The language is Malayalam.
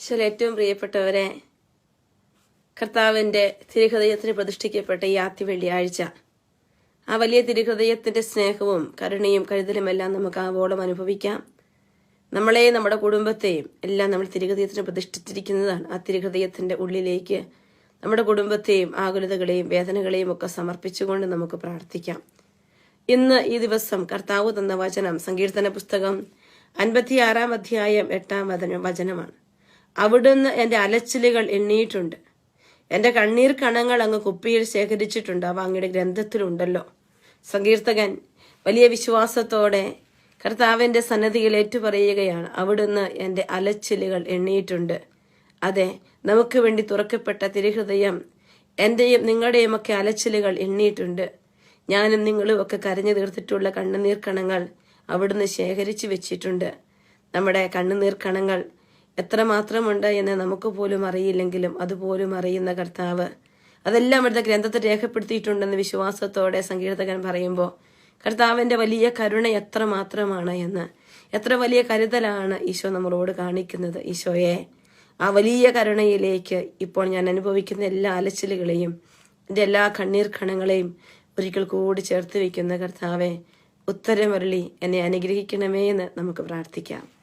ഈശോയിൽ ഏറ്റവും പ്രിയപ്പെട്ടവരെ കർത്താവിന്റെ തിരുഹൃദയത്തിന് പ്രതിഷ്ഠിക്കപ്പെട്ട ഈ ആദ്യ വെള്ളിയാഴ്ച ആ വലിയ തിരുഹൃദയത്തിന്റെ സ്നേഹവും കരുണയും കരുതലുമെല്ലാം നമുക്ക് ആവോളം അനുഭവിക്കാം. നമ്മളെയും നമ്മുടെ കുടുംബത്തെയും എല്ലാം നമ്മൾ തിരുഹൃദയത്തിന് പ്രതിഷ്ഠിച്ചിരിക്കുന്നതാണ്. ആ തിരുഹൃദയത്തിന്റെ ഉള്ളിലേക്ക് നമ്മുടെ കുടുംബത്തെയും ആകുലതകളെയും വേദനകളെയും ഒക്കെ സമർപ്പിച്ചുകൊണ്ട് നമുക്ക് പ്രാർത്ഥിക്കാം. ഇന്ന് ഈ ദിവസം കർത്താവ് തന്ന വചനം സങ്കീർത്തന പുസ്തകം അൻപത്തിയാറാം അധ്യായം എട്ടാം വചന വചനമാണ്. അവിടുന്ന് എന്റെ അലച്ചിലുകൾ എണ്ണിയിട്ടുണ്ട്. എന്റെ കണ്ണീർ കണങ്ങൾ അങ്ങ് കുപ്പിയിൽ ശേഖരിച്ചിട്ടുണ്ട്. അവ അങ്ങയുടെ ഗ്രന്ഥത്തിലുണ്ടല്ലോ. സങ്കീർത്തകൻ വലിയ വിശ്വാസത്തോടെ കർത്താവിന്റെ സന്നദ്ധിയിൽ ഏറ്റുപറയുകയാണ് അവിടുന്ന് എന്റെ അലച്ചിലുകൾ എണ്ണിയിട്ടുണ്ട്. അതെ നമുക്ക് വേണ്ടി തുറക്കപ്പെട്ട തിരുഹൃദയം എന്റെയും നിങ്ങളുടെയും ഒക്കെ അലച്ചിലുകൾ എണ്ണിയിട്ടുണ്ട്. ഞാനും നിങ്ങളും ഒക്കെ കരഞ്ഞു തീർത്തിട്ടുള്ള കണ്ണുനീർ കണങ്ങൾ അവിടുന്ന് ശേഖരിച്ചു വെച്ചിട്ടുണ്ട്. നമ്മുടെ കണ്ണുനീർ കണങ്ങൾ എത്രമാത്രമുണ്ട് എന്ന് നമുക്ക് പോലും അറിയില്ലെങ്കിലും അതുപോലും അറിയുന്ന കർത്താവ്. അതെല്ലാം ഇവിടുത്തെ ഗ്രന്ഥത്തിൽ രേഖപ്പെടുത്തിയിട്ടുണ്ടെന്ന് വിശ്വാസത്തോടെ സങ്കീർത്തകൻ പറയുമ്പോൾ കർത്താവിന്റെ വലിയ കരുണ എത്ര മാത്രമാണ് എന്ന് എത്ര വലിയ കരുതലാണ് ഈശോ നമ്മളോട് കാണിക്കുന്നത്. ഈശോയെ ആ വലിയ കരുണയിലേക്ക് ഇപ്പോൾ ഞാൻ അനുഭവിക്കുന്ന എല്ലാ അലച്ചിലുകളെയും എന്റെ എല്ലാ കണ്ണീർ കണങ്ങളെയും ഒരിക്കൽ കൂടി ചേർത്ത് വയ്ക്കുന്ന കർത്താവെ ഉത്തരമരളി എന്നെ അനുഗ്രഹിക്കണമേ എന്ന് നമുക്ക് പ്രാർത്ഥിക്കാം.